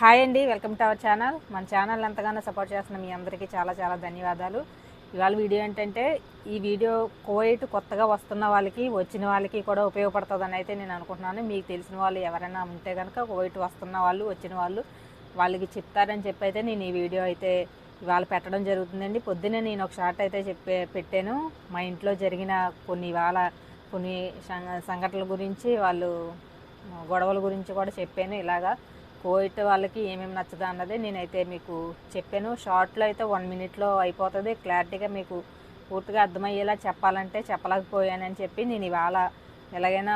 Hi అండి welcome to our channel. మన channel ఎంతగానో సపోర్ట్ చేస్తున్న మీ అందరికీ చాలా చాలా ధన్యవాదాలు. ఇవాళ వీడియో ఏంటంటే ఈ వీడియో కోయిట్ కొత్తగా వస్తున్న వాళ్ళకి వచ్చిన వాళ్ళకి కూడా ఉపయోగపడుతుందని అయితే నేను అనుకుంటున్నాను. మీకు తెలిసిన వాళ్ళు ఎవరైనా ఉంటే కనుక కోయిట్ వస్తున్న వాళ్ళు వచ్చిన వాళ్ళు వాళ్ళకి చెప్తారని చెప్పి అయితే నేను ఈ వీడియో అయితే ఇవాళ పెట్టడం జరుగుతుందండి. పొద్దున్నే నేను ఒక షార్ట్ అయితే చెప్పే పెట్టాను. మా ఇంట్లో జరిగిన కొన్ని ఇవాళ కొన్ని సంఘ- సంఘటనల గురించి వాళ్ళు గొడవల గురించి కూడా చెప్పాను ఇలాగా. కోవిడ్ వాళ్ళకి ఏమేమి నచ్చదా అన్నది నేనైతే మీకు చెప్పాను. షార్ట్లో అయితే వన్ మినిట్లో అయిపోతుంది. క్లారిటీగా మీకు పూర్తిగా అర్థమయ్యేలా చెప్పాలంటే చెప్పలేకపోయానని చెప్పి నేను ఇవాళ ఎలాగైనా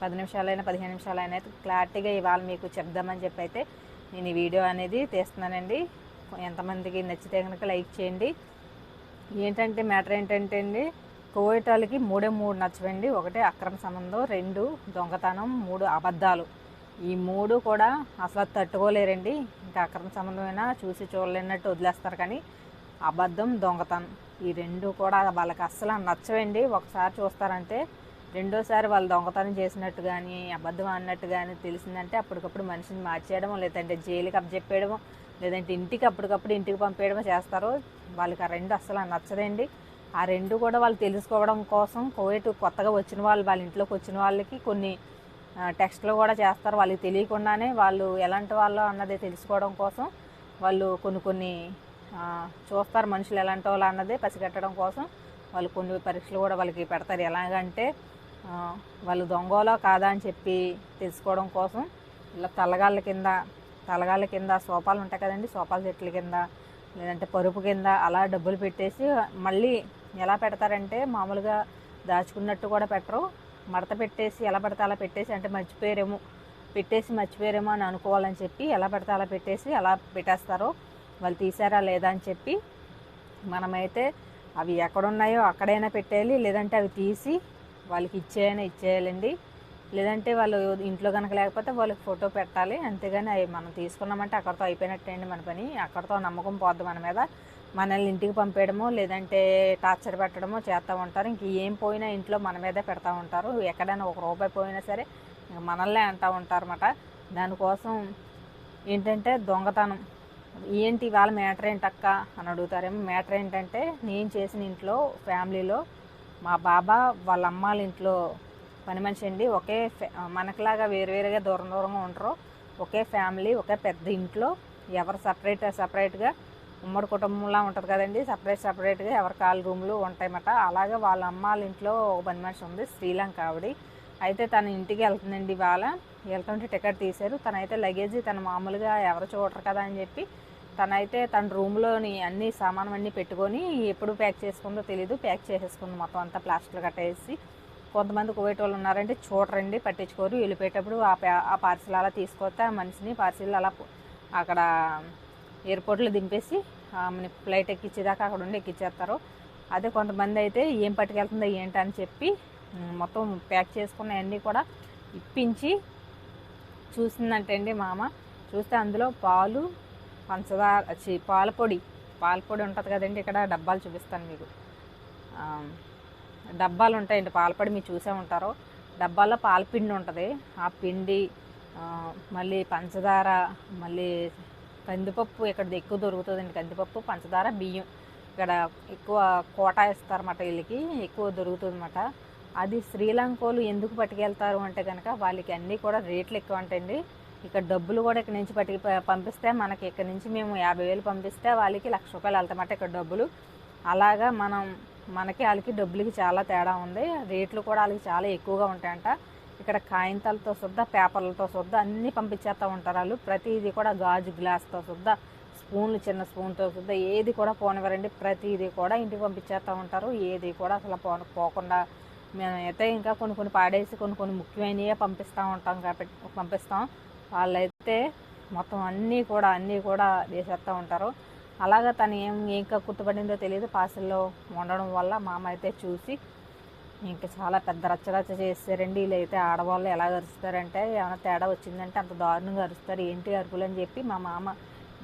పది నిమిషాలైనా పదిహేను నిమిషాలైనా అయితే క్లారిటీగా ఇవాళ మీకు చెప్దామని చెప్పి అయితే నేను ఈ వీడియో అనేది తీస్తున్నానండి. ఎంతమందికి నచ్చితే కనుక లైక్ చేయండి. ఏంటంటే మ్యాటర్ ఏంటంటే అండి కోవిడ్ వాళ్ళకి మూడే మూడు నచ్చవండి. ఒకటి అక్రమ సంబంధం రెండు దొంగతనం మూడు అబద్ధాలు. ఈ మూడు కూడా అసలు తట్టుకోలేరండి. ఇంకా అక్రమ సంబంధమైన చూసి చూడలేనట్టు వదిలేస్తారు కానీ అబద్ధం దొంగతనం ఈ రెండు కూడా వాళ్ళకి అస్సలు నచ్చవండి. ఒకసారి చూస్తారంటే రెండోసారి వాళ్ళు దొంగతనం చేసినట్టు కానీ అబద్ధం అన్నట్టు కానీ తెలిసిందంటే అప్పటికప్పుడు మనిషిని మార్చేయడం లేదంటే జైలుకి అప్పచెప్పేయడం లేదంటే ఇంటికి అప్పటికప్పుడు ఇంటికి పంపేయడం చేస్తారు. వాళ్ళకి ఆ రెండు అస్సలు నచ్చదండి. ఆ రెండు కూడా వాళ్ళు తెలుసుకోవడం కోసం కోవిడ్ కొత్తగా వచ్చిన వాళ్ళు వాళ్ళ ఇంట్లోకి వచ్చిన వాళ్ళకి కొన్ని టెక్స్ట్లు కూడా చేస్తారు. వాళ్ళకి తెలియకుండానే వాళ్ళు ఎలాంటి వాళ్ళు అన్నది తెలుసుకోవడం కోసం వాళ్ళు కొన్ని కొన్ని చూస్తారు మనుషులు ఎలాంటి వాళ్ళు అన్నది పసిగట్టడం కోసం. వాళ్ళు కొన్ని పరీక్షలు కూడా వాళ్ళకి పెడతారు. ఎలాగంటే వాళ్ళు దొంగలో కాదా అని చెప్పి తెలుసుకోవడం కోసం. ఇలా తలగాళ్ళ కింద తలగాళ్ళ కింద సోపాలు ఉంటాయి కదండి సోపాల చెట్ల కింద లేదంటే పరుపు కింద అలా డబ్బులు పెట్టేసి మళ్ళీ ఎలా పెడతారంటే మామూలుగా దాచుకున్నట్టు కూడా పెట్టరు. మడత పెట్టేసి ఎలా పడితే అలా పెట్టేసి అంటే మర్చిపోయారేమో పెట్టేసి మర్చిపోయారేమో అని అనుకోవాలని చెప్పి ఎలా పడితే అలా పెట్టేసి ఎలా పెట్టేస్తారో వాళ్ళు తీసారా లేదా అని చెప్పి మనమైతే అవి ఎక్కడున్నాయో అక్కడైనా పెట్టేయాలి లేదంటే అవి తీసి వాళ్ళకి ఇచ్చేయైనా ఇచ్చేయాలండి. లేదంటే వాళ్ళు ఇంట్లో కనుక లేకపోతే వాళ్ళకి ఫోటో పెట్టాలి అంతేగాని అవి మనం తీసుకున్నామంటే అక్కడితో అయిపోయినట్టేయండి మన పని. అక్కడితో నమ్మకం పోద్ది మన మీద. మనల్ని ఇంటికి పంపేయడమో లేదంటే టార్చర్ పెట్టడమో చేస్తూ ఉంటారు. ఇంక ఏం పోయినా ఇంట్లో మన మీదే పెడతా ఉంటారు. ఎక్కడైనా ఒక రూపాయి పోయినా సరే మనల్నే అంటూ ఉంటారు అన్నమాట దానికోసం ఏంటంటే దొంగతనం. ఏంటి వాళ్ళ మ్యాటర్ ఏంటక్క అని అడుగుతారేమో. మ్యాటర్ ఏంటంటే నేను చేసిన ఇంట్లో ఫ్యామిలీలో మా బాబా వాళ్ళ అమ్మాళ్ళ ఇంట్లో పని మనిషి అండి. ఒకే ఫ్యా- మనకులాగా వేరువేరుగా దూరం దూరంగా ఉంటారు ఒకే ఫ్యామిలీ ఒకే పెద్ద ఇంట్లో ఎవరు సపరేట్ సపరేట్గా ఉమ్మడి కుటుంబంలా ఉంటుంది కదండి. సపరేట్ సపరేట్గా ఎవరి కాలు రూమ్లు ఉంటాయన్నమాట. అలాగే వాళ్ళ అమ్మ వాళ్ళ ఇంట్లో ఒక పని మనిషి ఉంది శ్రీలంక ఆవిడ. అయితే తన ఇంటికి వెళ్తుందండి ఇవాళ. వెళ్తుంటే టికెట్ తీశారు. తనైతే లగేజ్ తన మామూలుగా ఎవరు చూడరు కదా అని చెప్పి తనైతే తన రూమ్లోని అన్ని సామాను అన్నీ పెట్టుకొని ఎప్పుడు ప్యాక్ చేసుకుందో తెలియదు ప్యాక్ చేసేసుకుంది మొత్తం అంతా ప్లాస్టిక్లు కట్టేసి. కొంతమంది కోవిడ్ వాళ్ళు ఉన్నారంటే చూడరండి పట్టించుకోరు. వెళ్ళిపోయేటప్పుడు ఆ ప్యా- ఆ పార్సిల్ అలా తీసుకొస్తే ఆ మనిషిని పార్సిల్ అలా అక్కడ ఎయిర్పోర్ట్లో దింపేసి ఆమెని ఫ్లైట్ ఎక్కించేదాకా అక్కడ ఉండి ఎక్కించేస్తారు అదే కొంతమంది అయితే ఏం పట్టుకెళ్తుందో ఏంటి అని చెప్పి మొత్తం ప్యాక్ చేసుకున్న అన్నీ కూడా ఇప్పించి చూసిందంటే అండి మామ. చూస్తే అందులో పాలు పంచదార చి పాల పొడి పాల పొడి ఉంటుంది కదండి ఇక్కడ డబ్బాలు చూపిస్తాను మీకు. డబ్బాలు ఉంటాయండి పాలపొడి మీరు చూసే ఉంటారు. డబ్బాల్లో పాలపిండి ఉంటుంది. ఆ పిండి మళ్ళీ పంచదార మళ్ళీ కందిపప్పు ఇక్కడ ఎక్కువ దొరుకుతుందండి. కందిపప్పు పంచదార బియ్యం. ఇక్కడ ఎక్కువ కోటా ఇస్తారన్నమాట వీళ్ళకి ఎక్కువ దొరుకుతుంది అది శ్రీలంకోలు ఎందుకు పట్టుకెళ్తారు అంటే కనుక వాళ్ళకి అన్నీ కూడా రేట్లు ఎక్కువ ఉంటాయండి ఇక్కడ డబ్బులు కూడా ఇక్కడ నుంచి పట్టుకు పంపిస్తే మనకి ఇక్కడ నుంచి మేము యాభై వేలు పంపిస్తే వాళ్ళకి లక్ష రూపాయలు వెళ్తామట ఇక్కడ డబ్బులు. అలాగా మనం మనకి వాళ్ళకి డబ్బులకి చాలా తేడా ఉంది. రేట్లు కూడా వాళ్ళకి చాలా ఎక్కువగా ఉంటాయంట. ఇక్కడ కాగితాలతో శుద్ధ పేపర్లతో శుద్ధ అన్నీ పంపించేస్తూ ఉంటారు వాళ్ళు. ప్రతిదీ కూడా గాజు గ్లాస్తో శుద్ధ స్పూన్లు చిన్న స్పూన్తో శుద్ధ ఏది కూడా పోనివ్వరండి. ప్రతిదీ కూడా ఇంటికి పంపించేస్తూ ఉంటారు. ఏది కూడా అసలు పో పోకుండా మేమైతే ఇంకా కొన్ని కొన్ని పాడేసి కొన్ని కొన్ని ముఖ్యమైనవే పంపిస్తూ ఉంటాం కాబట్టి పంపిస్తాం. వాళ్ళైతే మొత్తం అన్నీ కూడా అన్నీ కూడా వేసేస్తూ ఉంటారు. అలాగా తను ఏం ఇంకా గుర్తుపడిందో తెలియదు పార్సల్లో ఉండడం వల్ల మా అమ్మ అయితే చూసి ఇంకా చాలా పెద్ద రచ్చరచ్చ చేస్తారండి. వీళ్ళైతే ఆడవాళ్ళు ఎలా అరుస్తారంటే ఏమైనా తేడా వచ్చిందంటే అంత దారుణంగా అరుస్తారు. ఏంటి అరుపులు అని చెప్పి మా మామ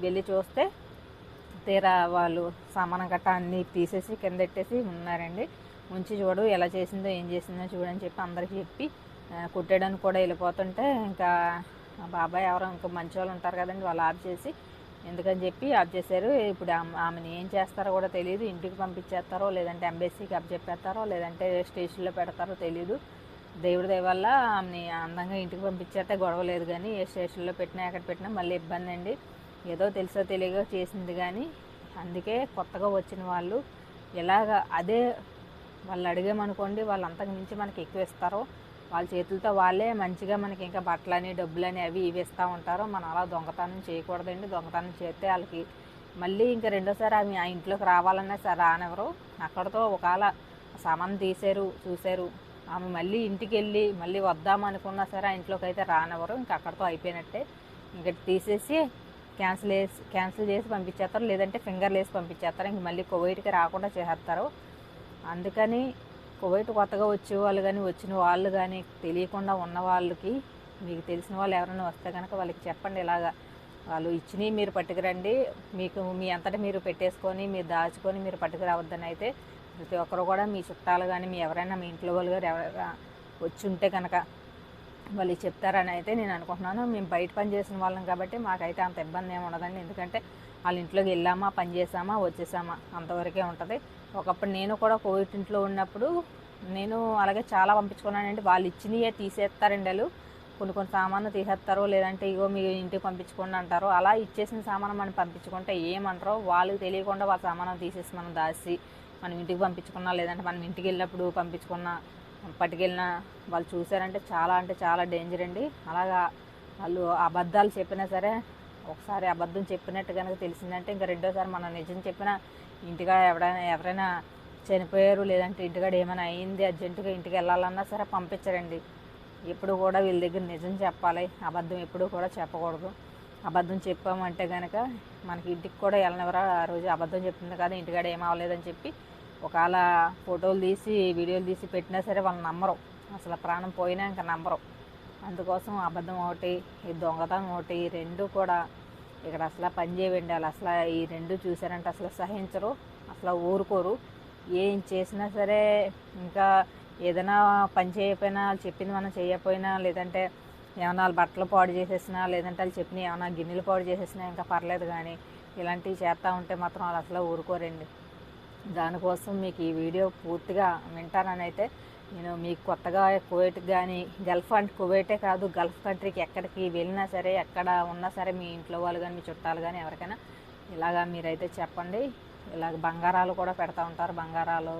వెళ్ళి చూస్తే తీరా వాళ్ళు సామానం గట్ట అన్నీ తీసేసి కింద పెట్టేసి ఉన్నారండి. ఉంచి చూడు ఎలా చేసిందో ఏం చేసిందో చూడని చెప్పి అందరికీ చెప్పి కుట్టడానికి కూడా వెళ్ళిపోతుంటే ఇంకా బాబాయ్ ఎవరో ఇంకా మంచి వాళ్ళు ఉంటారు కదండి వాళ్ళు ఆఫ్ చేసి ఎందుకని చెప్పి ఆఫ్ చేశారు. ఇప్పుడు ఆమె- ఆమెను ఏం చేస్తారో కూడా తెలియదు ఇంటికి పంపించేస్తారో లేదంటే ఎంబెస్సీకి అప్జెప్పేస్తారో లేదంటే స్టేషన్లో పెడతారో తెలియదు దేవుడి దయ వల్ల ఆమెని అందంగా ఇంటికి పంపించేస్తే గొడవ లేదు కానీ ఏ స్టేషన్లో పెట్టినా ఎక్కడ పెట్టినా మళ్ళీ ఇబ్బంది అండి. ఏదో తెలుసో తెలియక చేసింది కానీ అందుకే కొత్తగా వచ్చిన వాళ్ళు ఎలాగ అదే వాళ్ళు అడిగామనుకోండి వాళ్ళు అంతకు మించి మనకి ఎక్కువ ఇస్తారో వాళ్ళ చేతులతో వాళ్ళే మంచిగా మనకి ఇంకా బట్టలని డబ్బులని అవి ఇవి ఇస్తూ ఉంటారు మనం అలా దొంగతనం చేయకూడదండి. దొంగతనం చేస్తే వాళ్ళకి మళ్ళీ ఇంకా రెండోసారి ఆమె ఆ ఇంట్లోకి రావాలన్నా సరే రానివ్వరు. అక్కడతో ఒకవేళ సామాన్ తీసారు చూశారు ఆమె మళ్ళీ ఇంటికి వెళ్ళి మళ్ళీ వద్దాం అనుకున్నా సరే ఆ ఇంట్లోకి అయితే రానివ్వరు. ఇంకా అక్కడతో అయిపోయినట్టే ఇంకా తీసేసి క్యాన్సిల్ చేసి క్యాన్సిల్ చేసి పంపించేస్తారు. లేదంటే ఫింగర్లు వేసి పంపించేస్తారు. ఇంక మళ్ళీ కోవిడ్కి రాకుండా చేసేస్తారు. అందుకని కువైట్ కొత్తగా వచ్చే వాళ్ళు కానీ వచ్చిన వాళ్ళు కానీ తెలియకుండా ఉన్న వాళ్ళకి మీకు తెలిసిన వాళ్ళు ఎవరైనా వస్తే కనుక వాళ్ళకి చెప్పండి ఇలాగా. వాళ్ళు ఇచ్చినవి మీరు పట్టుకురండి. మీకు మీ అంతటా మీరు పెట్టేసుకొని మీరు దాచుకొని మీరు పట్టుకురావద్దని అయితే ప్రతి ఒక్కరు కూడా మీ చుట్టాలు కానీ మీ ఎవరైనా మీ ఇంట్లో వాళ్ళు గారు ఎవరైనా వచ్చి ఉంటే కనుక వాళ్ళు చెప్తారని అయితే నేను అనుకుంటున్నాను. మేము బయట పని చేసిన వాళ్ళం కాబట్టి మాకైతే అంత ఇబ్బంది ఏమి ఉండదండి. ఎందుకంటే వాళ్ళ ఇంట్లోకి వెళ్ళామా పని చేసామా వచ్చేసామా అంతవరకే ఉంటుంది. ఒకప్పుడు నేను కూడా కోవిడ్ ఇంట్లో ఉన్నప్పుడు నేను అలాగే చాలా పంపించుకున్నానండి వాళ్ళు ఇచ్చినయే తీసేస్తారండి వాళ్ళు కొన్ని కొన్ని సామాన్లు తీసేస్తారు లేదంటే ఇగో మీ ఇంటికి పంపించుకోండి అంటారు అలా ఇచ్చేసిన సామాను మనం పంపించుకుంటే ఏమంటారో వాళ్ళకి తెలియకుండా వాళ్ళ సామాను తీసేసి మనం దాచి మనం ఇంటికి పంపించుకున్నా లేదంటే మనం ఇంటికి వెళ్ళినప్పుడు పంపించుకున్నా పట్టుకెళ్ళినా వాళ్ళు చూసారంటే చాలా అంటే చాలా డేంజర్ అండి. అలాగా వాళ్ళు అబద్ధాలు చెప్పినా సరే ఒకసారి అబద్ధం చెప్పినట్టు కనుక తెలిసిందంటే ఇంకా రెండోసారి మనం నిజం చెప్పినా ఇంటికాడ ఎవరైనా ఎవరైనా చనిపోయారు లేదంటే ఇంటికాడ ఏమైనా అయింది అర్జెంటుగా ఇంటికి వెళ్ళాలన్నా సరే పంపించరండి. ఎప్పుడు కూడా వీళ్ళ దగ్గర నిజం చెప్పాలి అబద్ధం ఎప్పుడు కూడా చెప్పకూడదు. అబద్ధం చెప్పామంటే కనుక మనకి ఇంటికి కూడా వెళ్ళనివరా ఆ రోజు అబద్ధం చెప్తుంది కదా ఇంటికాడ ఏం అవ్వలేదని చెప్పి ఒకవేళ ఫోటోలు తీసి వీడియోలు తీసి పెట్టినా సరే వాళ్ళు నమ్మరు. అసలు ప్రాణం పోయినా ఇంకా నమ్మరు. అందుకోసం అబద్ధం ఒకటి ఈ దొంగతనం ఒకటి రెండు కూడా ఇక్కడ అసలు పనిచేయండి వాళ్ళు అసలు ఈ రెండు చూసారంటే అసలు సహించరు అసలు ఊరుకోరు. ఏం చేసినా సరే ఇంకా ఏదైనా పని చేయకపోయినా వాళ్ళు చెప్పింది మనం చేయకపోయినా లేదంటే ఏమైనా వాళ్ళు బట్టలు పాడు చేసేసినా లేదంటే వాళ్ళు చెప్పిన ఏమైనా గిన్నెలు పాడు చేసేసినా ఇంకా పర్లేదు కానీ ఇలాంటివి చేస్తూ ఉంటే మాత్రం వాళ్ళు అసలు ఊరుకోరండి. దానికోసం మీకు ఈ వీడియో పూర్తిగా వింటానని అయితే నేను మీకు కొత్తగా కువైట్ కానీ గల్ఫ్ అంటే కువైటే కాదు గల్ఫ్ కంట్రీకి ఎక్కడికి వెళ్ళినా సరే ఎక్కడ ఉన్నా సరే మీ ఇంట్లో వాళ్ళు కానీ మీ చుట్టాలు కానీ ఎవరికైనా ఇలాగా మీరైతే చెప్పండి. ఇలాగ బంగారాలు కూడా పెడతా ఉంటారు. బంగారాలు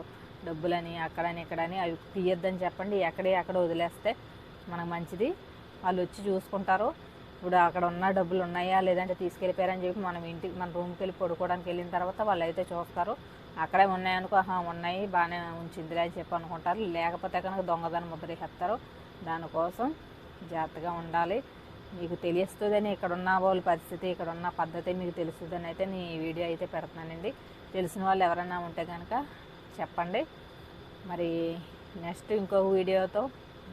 డబ్బులని అక్కడని ఇక్కడని అవి తీయొద్దని చెప్పండి. ఎక్కడే అక్కడ వదిలేస్తే మనకు మంచిది. వాళ్ళు వచ్చి చూసుకుంటారు. ఇప్పుడు అక్కడ ఉన్న డబ్బులు ఉన్నాయా లేదంటే తీసుకెళ్ళిపోయారని చెప్పి మనం ఇంటికి మన రూమ్కి వెళ్ళి పడుకోవడానికి వెళ్ళిన తర్వాత వాళ్ళు అయితే చూస్తారు. అక్కడే ఉన్నాయనుకో ఆహా ఉన్నాయి బాగానే ఉంచిందిలే అని చెప్పి అనుకుంటారు. లేకపోతే కనుక దొంగదాన్ని ముద్రేసేస్తారు దానికోసం జాగ్రత్తగా ఉండాలి. మీకు తెలుస్తుందని ఇక్కడ ఉన్న వాళ్ళ పరిస్థితి ఇక్కడ ఉన్న పద్ధతి మీకు తెలుస్తుందని అయితే నేను ఈ వీడియో అయితే పెడుతున్నానండి. తెలిసిన వాళ్ళు ఎవరైనా ఉంటే కనుక చెప్పండి. మరి నెక్స్ట్ ఇంకో వీడియోతో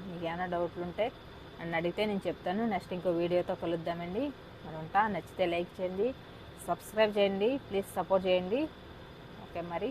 మీకు ఏమైనా డౌట్లు ఉంటే నన్ను అడిగితే నేను చెప్తాను. నెక్స్ట్ ఇంకో వీడియోతో కలుద్దామండి. మరి ఉంటా నచ్చితే లైక్ చేయండి సబ్స్క్రైబ్ చేయండి ప్లీజ్ సపోర్ట్ చేయండి. ఓకే మరి